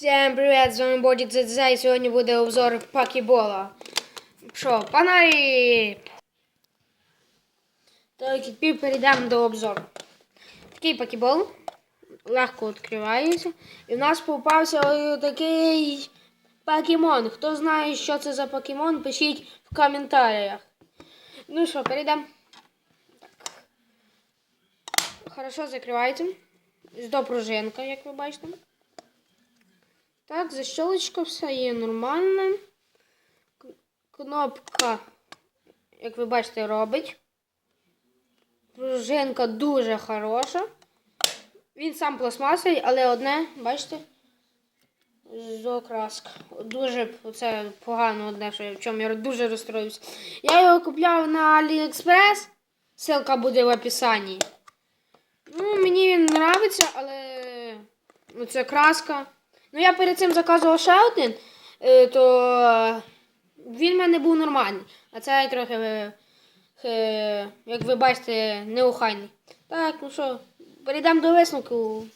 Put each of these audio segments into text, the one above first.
Всем привет, з вами Бодік ЗЗ, і сьогодні буде обзор пакібола. Що, панай! Так, і перейдемо до обзору. Такий пакібол легко відкривається. І в нас попався такий покемон. Хто знає, що це за покемон, пишіть в коментарях. Ну що, перейдемо. Хорошо закривається. З пружинка, як ви бачите. Так, защелочка все є нормально. К- Кнопка, як ви бачите, робить. Пружинка дуже хороша. Він сам пластмасовий, але одне, бачите, з окраска. Дуже це погано одне, що я в чому я дуже розстроївся. Я його купляв на AliExpress. Ссылка буде в описанні. Ну, мені він подобається, але ну, це краска. Ну, я перед цим заказував ще один, е, то він в мене був нормальний. А цей трохи, е, е, як ви бачите, неохайний. Так, ну що, перейдемо до висновку.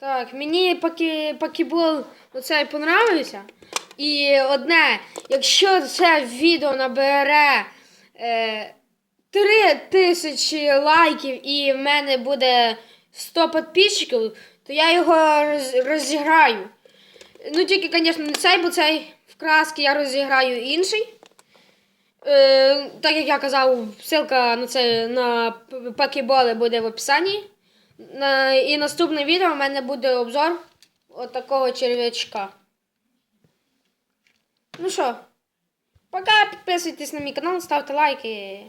Так, мені покебол оцей понравився. І одне, якщо це відео набере е, 3 тисячі лайків і в мене буде 100 підписчиків, то я його роз, розіграю. Ну, тільки, звісно, не цей, бо цей в краски я розіграю інший. Е, так як я казав, ссылка на це на п- покеболи буде в описанні. На, і наступне відео в мене буде обзор от такого черв'ячка. Ну що, пока, підписуйтесь на мій канал, ставте лайки.